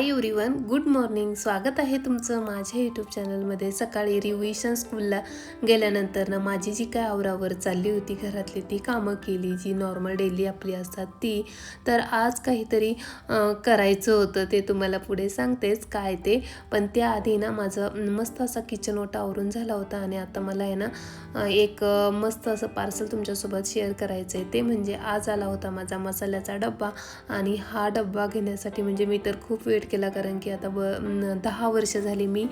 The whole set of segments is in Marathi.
हाय एवरीवन गुड मॉर्निंग स्वागत आहे तुमचं माझ्या यूट्यूब चॅनलमध्ये सकाळी रिव्हिशन स्कूलला गेल्यानंतर ना माझी जी काय आवरावर चालली होती घरातली ती कामं केली जी नॉर्मल डेली आपली असतात ती. तर आज काहीतरी करायचं होतं ते तुम्हाला पुढे सांगतेच काय ते. पण त्याआधी ना माझं मस्त असा किचन ओटा आवरून झाला होता आणि आता मला आहे ना एक मस्त असं पार्सल तुमच्यासोबत शेअर करायचं आहे ते. म्हणजे आज आला होता माझा मसाल्याचा डब्बा आणि हा डब्बा घेण्यासाठी म्हणजे मी तर खूप वेट केला कारण की आता ब दहा वर्ष झाली मी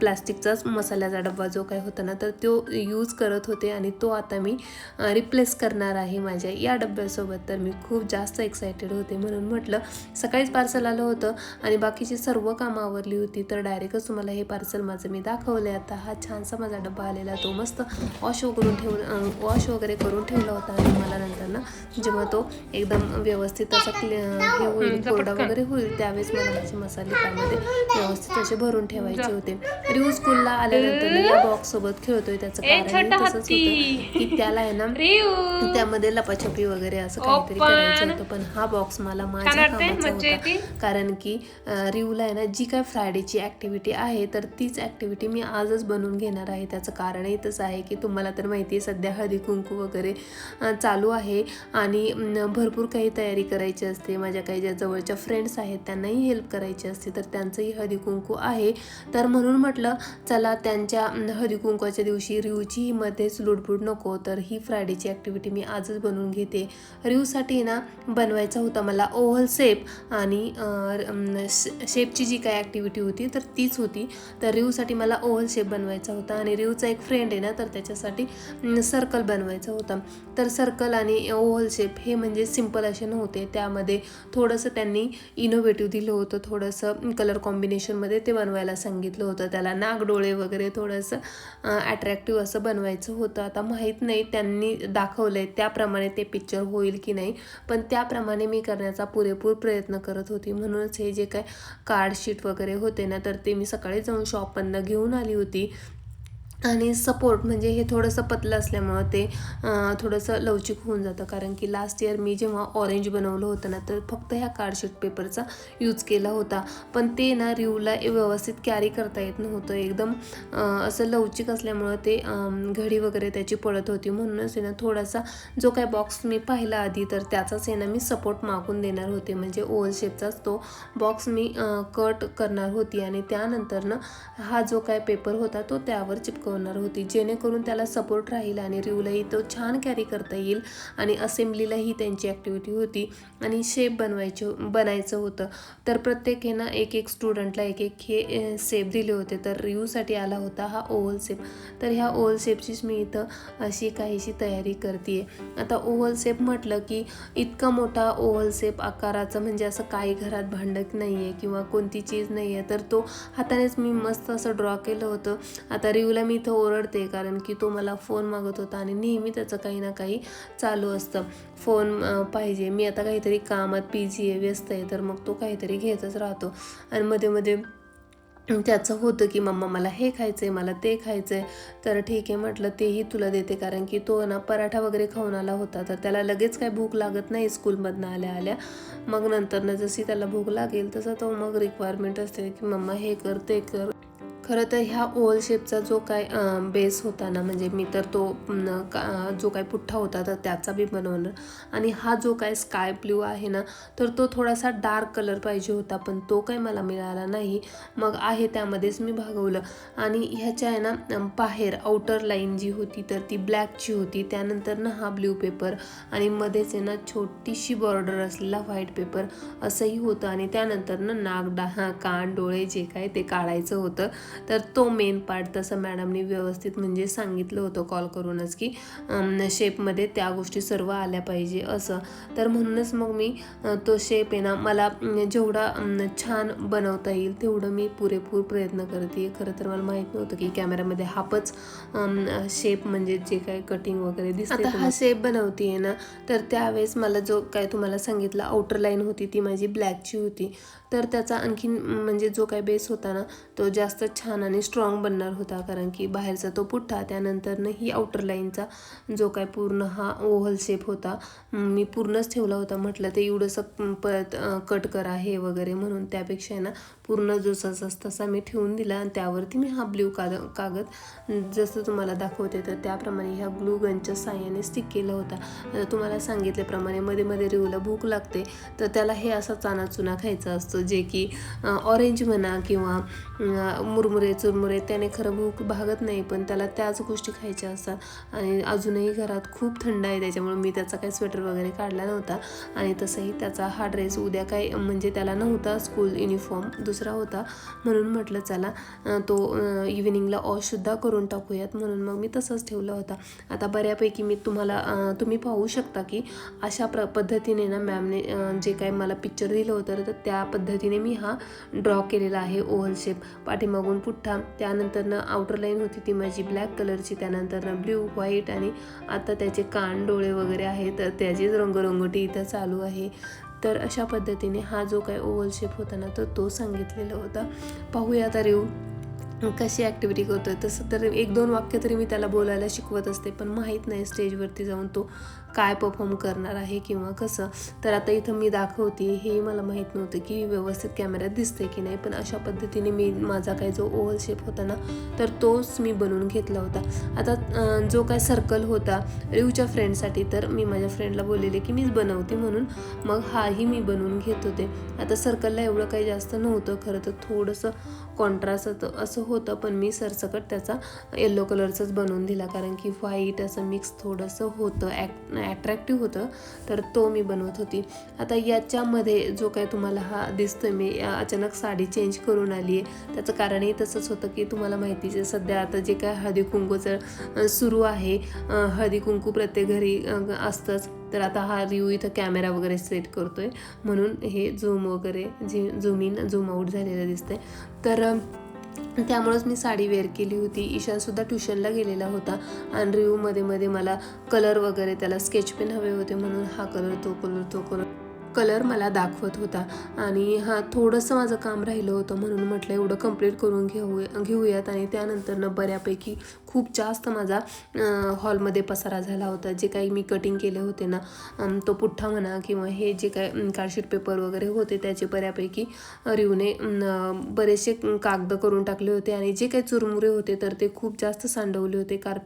प्लास्टिकचाच मसाल्याचा डब्बा जो काय होता ना तर तो यूज करत होते आणि तो आता मी रिप्लेस करणार आहे माझ्या या डब्यासोबत. तर मी खूप जास्त एक्सायटेड होते म्हणून म्हटलं सकाळीच पार्सल आलं होतं आणि बाकीची सर्व कामं आवरली होती. तर डायरेक्टच तुम्हाला हे पार्सल माझं मी दाखवलं आता हा छानसा माझा डब्बा आलेला तो मस्त वॉश करून ठेवून वॉश वगैरे करून ठेवला होता आणि मला नंतर ना जेव्हा तो एकदम व्यवस्थित असा क्लि हे होईल कोरडा वगैरे होईल त्यावेळेस मला माझे मसाले त्यामध्ये व्यवस्थित असे भरून ठेवायचे होते रिव्ह स्कूलला आल्यानंतर मी या बॉक्स सोबत खेळतोय त्याचं कारण तसंच. होतं की त्याला आहे ना त्यामध्ये लपाछपी वगैरे असं काहीतरी. करायचं होतं पण हा बॉक्स मला माझ्या? कामाचा होता? कारण की रिवला आहे ना जी काय फ्रायडेची ॲक्टिव्हिटी आहे तर तीच ॲक्टिव्हिटी मी आजच बनवून घेणार आहे त्याचं कारणही तसं आहे की तुम्हाला तर माहिती आहे सध्या हळदी कुंकू वगैरे चालू आहे आणि भरपूर काही तयारी करायची असते माझ्या काही ज्या जवळच्या फ्रेंड्स आहेत त्यांनाही हेल्प करायची करायची असते तर त्यांचंही हळदीकुंकू आहे. तर म्हणून म्हटलं चला त्यांच्या हळदीकुंकूच्या दिवशी रिवची मध्येच लुडबुड नको तर ही फ्रायडेची ॲक्टिव्हिटी मी आजच बनवून घेते. रिवसाठी ना बनवायचा होता मला ओव्हल शेप आणि शे- शेपची जी काय ॲक्टिव्हिटी होती तर तीच होती. तर रिवसाठी मला ओव्हल शेप बनवायचा होता आणि रिवचा एक फ्रेंड आहे ना तर त्याच्यासाठी सर्कल बनवायचा होता. तर सर्कल आणि ओव्हल शेप हे म्हणजे सिंपल असे नव्हते. त्यामध्ये थोडंसं त्यांनी इनोव्हेटिव्ह दिलं होतं थोडंसं कलर कॉम्बिनेशनमध्ये ते बनवायला सांगितलं होतं. त्याला नागडोळे वगैरे थोडंसं अट्रॅक्टिव्ह असं बनवायचं होतं. आता माहीत नाही त्यांनी दाखवलं आहे त्याप्रमाणे ते पिक्चर होईल की नाही पण त्याप्रमाणे मी करण्याचा पुरेपूर प्रयत्न करत होती. म्हणूनच हे जे काय कार्डशीट वगैरे होते ना तर ते मी सकाळी जाऊन शॉपमधनं घेऊन आली होती. आणि सपोर्ट म्हणजे हे थोडंसं पतलं असल्यामुळं ते थोडंसं लवचिक होऊन जातं. कारण की लास्ट इयर मी जेव्हा ऑरेंज बनवलं होतं ना तर फक्त ह्या कार्डशीट पेपरचा यूज केला होता. पण ते ना रिवला व्यवस्थित कॅरी करता येत नव्हतं. एकदम असं लवचिक असल्यामुळं ते घडी वगैरे त्याची पडत होती. म्हणूनच आहे ना थोडासा जो काय बॉक्स मी पाहिला आधी तर त्याचाच आहे ना मी सपोर्ट मागून देणार होते. म्हणजे ओव्हल शेपचाच तो बॉक्स मी कट करणार होती. आणि त्यानंतर ना हा जो काय पेपर होता तो त्यावर होणार होती. जेणेकरून त्याला सपोर्ट राहील आणि रिवलाही तो छान कॅरी करता येईल आणि असेंब्लीलाही त्यांची ॲक्टिव्हिटी होती आणि शेप बनवायचे बनायचं होतं. तर प्रत्येक हे ना एक एक स्टुडंटला एक एक हे सेप दिले होते. तर रिव्ह्यूसाठी आला होता हा ओव्हल सेप तर ह्या ओव्हल सेपचीच मी इथं अशी काहीशी तयारी करते आता ओव्हल सेप म्हटलं की इतका मोठा ओव्हल सेप आकाराचं म्हणजे असं काही घरात भांडक नाही आहे किंवा कोणती चीज नाही आहे तर तो हातानेच मी मस्त असं ड्रॉ केलं होतं. आता रिव्हला मी इथं ओरडते कारण की तो मला फोन मागत होता आणि नेहमी त्याचं काही ना काही चालू असतं. फोन पाहिजे. मी आता काहीतरी कामात पी जी आहे व्यस्त आहे तर मग तो काहीतरी घेतच राहतो. आणि मध्ये मध्ये त्याचं होतं की मम्मा मला हे खायचं आहे मला ते खायचं आहे तर ठीक आहे म्हटलं तेही तुला देते कारण की तो ना पराठा वगैरे खाऊन आला होता. तर त्याला लगेच काय भूक लागत नाही स्कूलमधनं आल्या आल्या. मग नंतरनं जशी त्याला भूक लागेल तसं तो मग रिक्वायरमेंट असते की मम्मा हे कर ते कर. खरं तर ह्या ओव्हल शेपचा जो काय बेस होता ना म्हणजे मी तर तो का जो काय पुठ्ठा होता तर त्याचा बी बनवणार. आणि हा जो काय स्काय ब्ल्यू आहे ना तर तो थोडासा डार्क कलर पाहिजे होता पण तो काही मला मिळाला नाही. मग आहे त्यामध्येच मी भागवलं. आणि ह्याच्या आहे ना बाहेर आउटर लाईन जी होती तर ती ब्लॅकची होती. त्यानंतर ना हा ब्ल्यू पेपर आणि मध्येच आहे ना छोटीशी बॉर्डर असलेला व्हाईट पेपर असंही होतं. आणि त्यानंतर ना नाक डा कान डोळे जे काय ते काढायचं होतं. तर तो मेन पार्ट तसं मॅडमनी व्यवस्थित म्हणजे सांगितलं होतं कॉल करूनच की शेपमध्ये त्या गोष्टी सर्व आल्या पाहिजे असं. तर म्हणूनच मग मी तो शेप आहे ना मला जेवढा छान बनवता येईल तेवढं मी पुरेपूर प्रयत्न करते. खरं तर मला माहीत नव्हतं की कॅमेरामध्ये हापच शेप म्हणजे जे काय कटिंग वगैरे दिसते आता हा शेप बनवते ना तर त्यावेळेस मला जो काय तुम्हाला सांगितलं आउटर लाईन होती ती माझी ब्लॅकची होती. तर त्याचा आणखीन म्हणजे जो काय बेस होता ना तो जास्त छान आणि स्ट्रॉंग बनणार होता. कारण की बाहेरचा तो पुठ्ठा त्यानंतरनं ही आउटर लाईनचा जो काय पूर्ण हा ओव्हल शेप होता मी पूर्णच ठेवला होता. म्हटलं ते एवढंसं परत कट करा हे वगैरे म्हणून. त्यापेक्षा ना पूर्ण जसाच तसा मी ठेवून दिला आणि त्यावरती मी हा ब्ल्यू काग कागद जसं तुम्हाला दाखवते तर त्याप्रमाणे ह्या ग्लू गनच्या साह्याने स्टिक केला होता. तुम्हाला सांगितल्याप्रमाणे मध्ये मध्ये रिवला भूक लागते तर त्याला हे असा चानाचुना खायचा असतो जे की ऑरेंज म्हणा किंवा मुरमुरे चुरमुरे त्याने खरं भूक भागत नाही पण त्याला त्याच गोष्टी खायच्या असतात. आणि अजूनही घरात खूप थंड आहे त्याच्यामुळे मी त्याचा काही स्वेटर वगैरे काढला नव्हता. आणि तसंही त्याचा हा ड्रेस उद्या काय म्हणजे त्याला नव्हता स्कूल युनिफॉर्म दुसरा होता. म्हणून म्हटलं चला तो इव्हिनिंगला ऑशसुद्धा करून टाकूयात. म्हणून मग मी तसंच ठेवला होता. आता बऱ्यापैकी मी तुम्हाला तुम्ही पाहू शकता की अशा प्र पद्धतीने ना मॅमने जे काय मला पिक्चर दिलं होतं तर त्या पद्धतीने मी हा ड्रॉ केलेला आहे ओव्हल शेप पाठीमागून पुठ्ठा. त्यानंतरनं आउटर लाईन होती ती माझी ब्लॅक कलरची त्यानंतरनं ब्ल्यू व्हाईट आणि आता त्याचे कान डोळे वगैरे आहेत. तर त्याचीच रंगरंगोटी इथं चालू आहे. तर अशा पद्धतीने हा जो काही ओव्हल शेप होता ना तर तो सांगितलेला होता. पाहूया आता रेऊ कशी ॲक्टिव्हिटी करतो आहे तसं तर एक दोन वाक्य तरी मी त्याला बोलायला शिकवत असते पण माहीत नाही स्टेजवरती जाऊन तो काय परफॉर्म करणार आहे किंवा कसं. तर आता इथं मी दाखवते हे मला माहीत नव्हतं की व्यवस्थित कॅमेऱ्यात दिसते की नाही पण अशा पद्धतीने मी माझा काय जो ओव्हल शेप होता ना तर तोच मी बनवून घेतला होता. आता जो काय सर्कल होता रिवच्या फ्रेंडसाठी तर मी माझ्या फ्रेंडला बोललेले की मीच बनवते म्हणून मग हाही मी बनवून घेत होते. आता सर्कलला एवढं काही जास्त नव्हतं खरं तर थोडंसं कॉन्ट्रास्ट असं होतं पण मी सरसकट त्याचा येल्लो कलरचाच बनवून दिला. कारण की व्हाईट असं मिक्स थोडंसं होतं ॲक ॲट्रॅक्टिव्ह होतं तर तो मी बनवत होती. आता याच्यामध्ये जो काय तुम्हाला हा दिसतोय मी अचानक साडी चेंज करून आली आहे त्याचं कारणही तसंच होतं की तुम्हाला माहितीच आहे सध्या आता जे काय हळदी कुंकूचं सुरू आहे हळदी कुंकू प्रत्येक घरी असतंच. तर आता हा रिव्ह इथं कॅमेरा वगैरे सेट करतो आहे म्हणून हे झूम वगैरे झी झूम इन झूम आऊट झालेलं दिसतंय. तर त्यामुळंच मी साडी वेअर केली होती. ईशानसुद्धा ट्युशनला गेलेला होता. आणि रिव्ह्यूमध्ये मध्ये मला कलर वगैरे त्याला स्केच पेन हवे होते म्हणून हा कलर तो कलर तो कलर कलर मला दाखवत होता. आणि हा थोडंसं माझं काम राहिलं होतं म्हणून म्हटलं एवढं कंप्लीट करून घेऊ घेऊयात. आणि त्यानंतरनं बऱ्यापैकी खूप जास्त माझा हॉलमध्ये पसारा झाला होता. जे काही मी कटिंग केले होते ना तो पुठ्ठा म्हणा किंवा हे जे काय कार्डशीट पेपर वगैरे होते त्याचे बऱ्यापैकी रिवने बरेचसे कागद करून टाकले होते आणि जे काही चुरमुरे होते तर ते खूप जास्त सांडवले होते. कार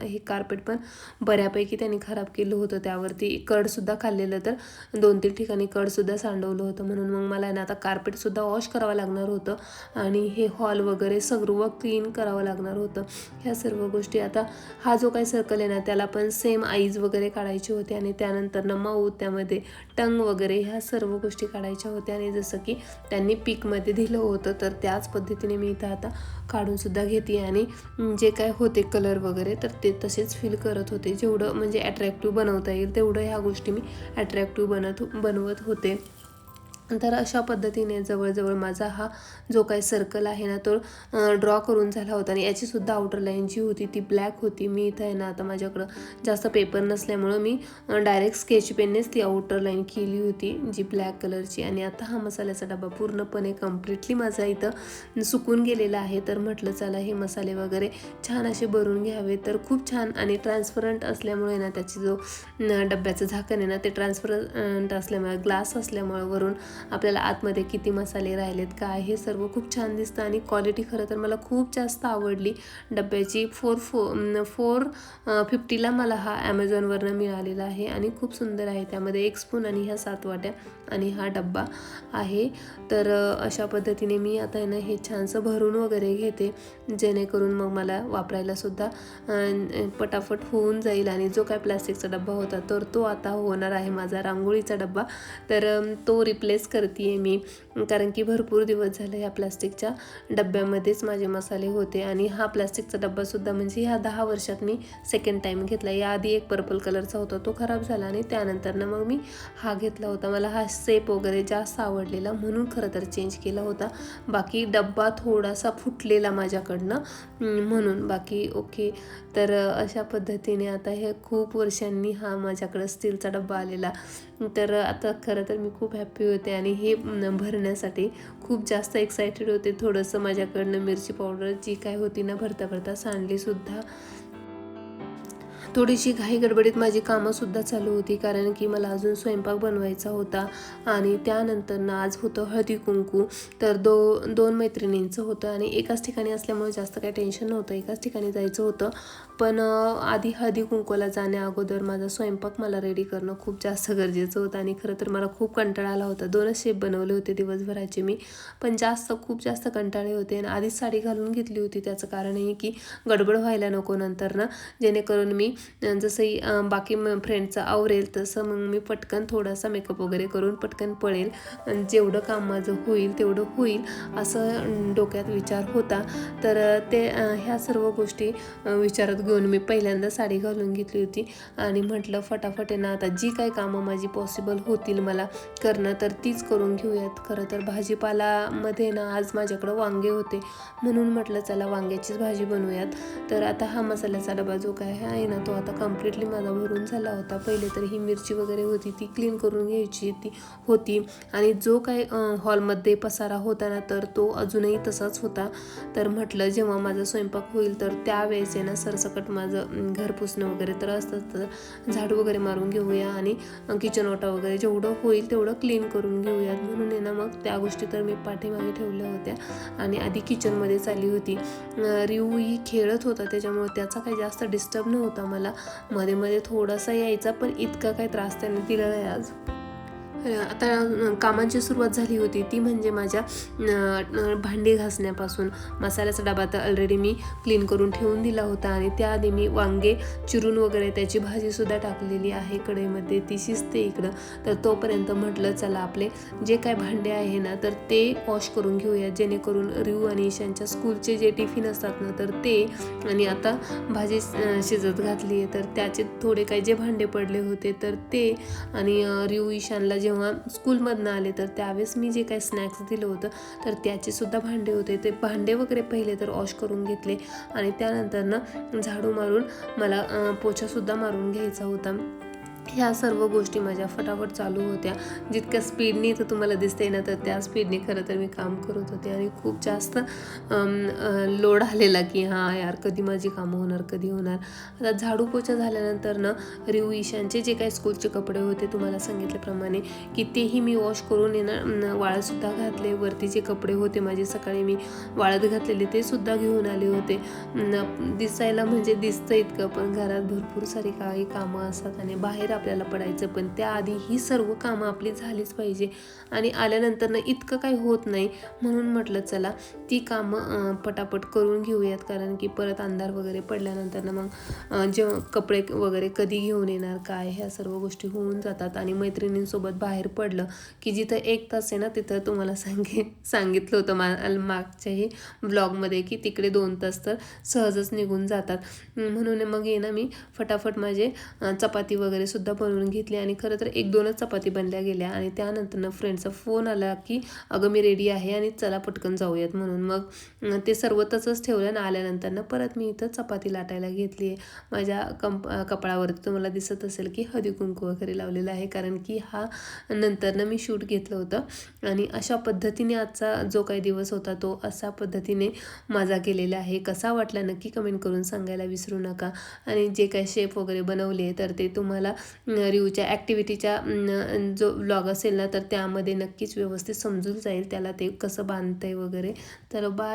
हे कार्पेट पण बऱ्यापैकी त्यांनी खराब केलं होतं. त्यावरती कडसुद्धा खाल्लेलं तर दोन तीन ठिकाणी कडसुद्धा सांडवलं होतं. म्हणून मग मला ना आता कार्पेटसुद्धा वॉश करावं लागणार होतं आणि हे हॉल वगैरे सर्व क्लीन करावं लागणार होतं. ह्या सर्व सर्व गोष्टी. आता हा जो काही सर्कल आहे ना त्याला पण सेम आईज वगैरे काढायचे होते आणि त्यानंतर ना माऊथ त्यामध्ये टंग वगैरे ह्या सर्व गोष्टी काढायच्या होत्या. आणि जसं की त्यांनी पीकमध्ये दिलं होतं तर त्याच पद्धतीने मी इथं आता काढूनसुद्धा घेते. आणि जे काय होते कलर वगैरे तर ते तसेच फील करत होते. जेवढं म्हणजे अट्रॅक्टिव्ह बनवता येईल तेवढं ह्या गोष्टी मी अट्रॅक्टिव्ह बनत बनवत होते. तर अशा पद्धतीने जवळजवळ माझा हा जो काही सर्कल आहे ना तो ड्रॉ करून झाला होता. आणि याचीसुद्धा आउटर लाईन जी होती ती ब्लॅक होती. मी इथं आहे ना आता माझ्याकडं जास्त पेपर नसल्यामुळं मी डायरेक्ट स्केच पेननेच ती आउटर लाईन केली होती जी ब्लॅक कलरची आणि आता हा मसाल्याचा डबा पूर्णपणे कम्प्लिटली माझा इथं सुकून गेलेला आहे. तर म्हटलं चला हे मसाले वगैरे छान असे भरून घ्यावे. तर खूप छान आणि ट्रान्सपरंट असल्यामुळे ना त्याची जो डब्याचं झाकण आहे ना ते ट्रान्सपरंट असल्यामुळे ग्लास असल्यामुळे वरून आपल्याला आतमध्ये किती मसाले राहिलेत काय हे सर्व खूप छान दिसतं आणि क्वालिटी खरं तर मला खूप जास्त आवडली. डब्याची फोर फो फोर फिफ्टीला मला हा ॲमेझॉनवरनं मिळालेला आहे आणि खूप सुंदर आहे. त्यामध्ये एक स्पून आणि ह्या सात वाट्या आणि हा डब्बा आहे. तर अशा पद्धतीने मी आता आहे ना हे छानसं भरून वगैरे घेते. जेणेकरून मग मला वापरायला सुद्धा पटापट होऊन जाईल आणि जो काय प्लॅस्टिकचा डब्बा होता तर तो आता होणार आहे माझा रांगोळीचा डब्बा. तर तो रिप्लेस करते आहे मी. कारण की भरपूर दिवस झाले ह्या प्लास्टिकच्या डब्यामध्येच माझे मसाले होते आणि हा प्लास्टिकचा डब्बासुद्धा म्हणजे ह्या दहा वर्षात मी सेकंड टाईम घेतला. याआधी एक पर्पल कलरचा होता तो खराब झाला आणि त्यानंतरनं मग मी हा घेतला होता. मला हा सेप वगैरे जास्त आवडलेला म्हणून खरं तर चेंज केला होता. बाकी डब्बा थोडासा फुटलेला माझ्याकडनं म्हणून. बाकी ओके तर अशा पद्धतीने आता हे खूप वर्षांनी हा माझ्याकडं स्टीलचा डब्बा आलेला. तर आता खरं तर मी खूप हॅप्पी होते आणि हे भरणं भरण्यासाठी खूप जास्त एक्सायटेड होते. थोडंसं माझ्याकडनं मिरची पावडर जी काय होती ना भरता भरता सांडलीसुद्धा थोडीशी घाई गडबडीत माझी कामंसुद्धा चालू होती कारण की मला अजून स्वयंपाक बनवायचा होता आणि त्यानंतर ना आज होतं हळदी कुंकू. तर दो दोन मैत्रिणींचं होतं आणि एकाच ठिकाणी असल्यामुळे जास्त काही टेन्शन नव्हतं एकाच ठिकाणी जायचं होतं. पण आधी हळदी कुंकूला जाण्या अगोदर माझा स्वयंपाक मला रेडी करणं खूप जास्त गरजेचं होतं आणि खरं तर मला खूप कंटाळा आला होता. दोनच शेप बनवले होते दिवसभराचे मी पण जास्त खूप जास्त कंटाळे होते आणि आधीच साडी घालून घेतली होती. त्याचं कारणही की गडबड व्हायला नको नंतर ना जेणेकरून मी जसंही बाकी बाकी फ्रेंडचं आवरेल तसं मग मी पटकन थोडासा मेकअप वगैरे करून पटकन पळेल. जेवढं काम माझं होईल तेवढं होईल असं डोक्यात विचार होता. तर ते ह्या सर्व गोष्टी विचारात घेऊन मी पहिल्यांदा साडी घालून घेतली होती. आणि म्हटलं फटाफट आहे ना आता जी काही कामं माझी पॉसिबल होतील मला करणं तर तीच करून घेऊयात. खरं तर भाजीपालामध्ये ना आज माझ्याकडं वांगे होते. म्हणून म्हटलं चला वांग्याचीच भाजी बनवूयात. तर आता हा मसाल्याचा डबा जो काय आहे ना तो आता कम्प्लिटली माझा भरून झाला होता पहिले तर ही मिरची वगैरे होती ती क्लीन करून घ्यायची ती होती. आणि जो काय हॉलमध्ये पसारा होता ना तर तो अजूनही तसाच होता. तर म्हटलं जेव्हा माझा स्वयंपाक होईल तर त्यावेळेस आहे ना सरसकट माझं घर पुसणं वगैरे तर असतं तर झाडू वगैरे मारून घेऊया आणि किचन ओटा वगैरे जेवढं होईल तेवढं क्लीन करून घेऊयात. म्हणून आहे ना मग त्या गोष्टी तर मी पाठीमागे ठेवल्या होत्या आणि आधी किचनमध्ये चालली होती. अं, ही खेळत होता त्याच्यामुळे त्याचा काही जास्त डिस्टर्ब नव्हता मला. मध्ये मध्ये थोडासा यायचा पण इतका काही त्रास त्याने दिला नाही आज. आता कामांची सुरुवात झाली होती. ती म्हणजे माझ्या भांडी घासण्यापासून मसाल्याचा डबा तर ऑलरेडी मी क्लीन करून ठेवून दिला होता आणि त्याआधी मी वांगे चिरून वगैरे त्याची भाजीसुद्धा टाकलेली आहे कढईमध्ये. ती शिजते इकडं. तर तोपर्यंत म्हटलं चला आपले जे काय भांडे आहे ना तर ते वॉश करून घेऊया. जेणेकरून रिऊ आणि ईशांच्या स्कूलचे जे टिफिन असतात ना तर ते आणि आता भाजी शिजत घातली आहे तर त्याचे थोडे काही जे भांडे पडले होते तर ते आणि अं, रिऊ ईशानला जेव्हा स्कूलमधनं आले तर त्यावेळेस मी जे काही स्नॅक्स दिलं होतं तर त्याचे सुद्धा भांडे होते. ते भांडे वगैरे पहिले तर वॉश करून घेतले आणि त्यानंतरनं झाडू मारून मला पोछासुद्धा मारून घ्यायचा होता. ह्या सर्व गोष्टी माझ्या फटाफट चालू होत्या. जितक्या स्पीडने तर तुम्हाला दिसते ना तर त्या स्पीडने खरं तर मी काम करत होते आणि खूप जास्त लोड आलेला की हां यार कधी माझी कामं होणार कधी होणार. आता झाडू पोछा झाल्यानंतर ना रिऊ ईशांचे जे काही स्कूलचे कपडे होते तुम्हाला सांगितल्याप्रमाणे की तेही मी वॉश करून येणार वाळतसुद्धा घातले. वरती जे कपडे होते माझे सकाळी मी वाळत घातलेले ते सुद्धा घेऊन आले होते. न- दिसायला म्हणजे दिसतं इतकं पण घरात भरपूर सारी काही कामं असतात आणि बाहेर आपल्याला पडायचं पण त्याआधी ही सर्व कामं आपली झालीच पाहिजे. आणि आल्यानंतरनं इतकं काही होत नाही म्हणून म्हटलं चला ती कामं पटापट करून घेऊयात. कारण की परत अंधार वगैरे पडल्यानंतरनं मग जे जेव्हा कपडे वगैरे कधी घेऊन येणार काय ह्या सर्व गोष्टी होऊन जातात. आणि मैत्रिणींसोबत बाहेर पडलं की जिथं एक तास आहे ना तिथं तुम्हाला सांगे सांगितलं होतं मा मागच्याही ब्लॉगमध्ये की तिकडे दोन तास तर सहजच निघून जातात. म्हणून मग ये ना मी फटाफट माझे चपाती वगैरे सुद्धा सुद्धा बनवून घेतली आणि खरं तर एक दोनच चपाती बनल्या गेल्या आणि त्यानंतरनं फ्रेंडचा फोन आला की अगं मी रेडी आहे आणि चला पटकन जाऊयात म्हणून. मग ते सर्व तसंच ठेवलं आणि आल्यानंतरनं परत मी इथं चपाती लाटायला घेतली. आहे माझ्या कंप कपाळावरती तुम्हाला दिसत असेल की हळदी कुंकू वगैरे लावलेला आहे कारण की हा नंतरनं मी शूट घेतलं होतं. आणि अशा पद्धतीने आजचा जो काही दिवस होता तो अशा पद्धतीने माझा केलेला आहे. कसा वाटला नक्की कमेंट करून सांगायला विसरू नका. आणि जे काही शेप वगैरे बनवले तर ते तुम्हाला रिवच्या ॲक्टिव्हिटीच्या जो ब्लॉग असेल ना तर त्यामध्ये नक्कीच व्यवस्थित समजून जाईल त्याला ते कसं बांधतंय वगैरे. तर बाय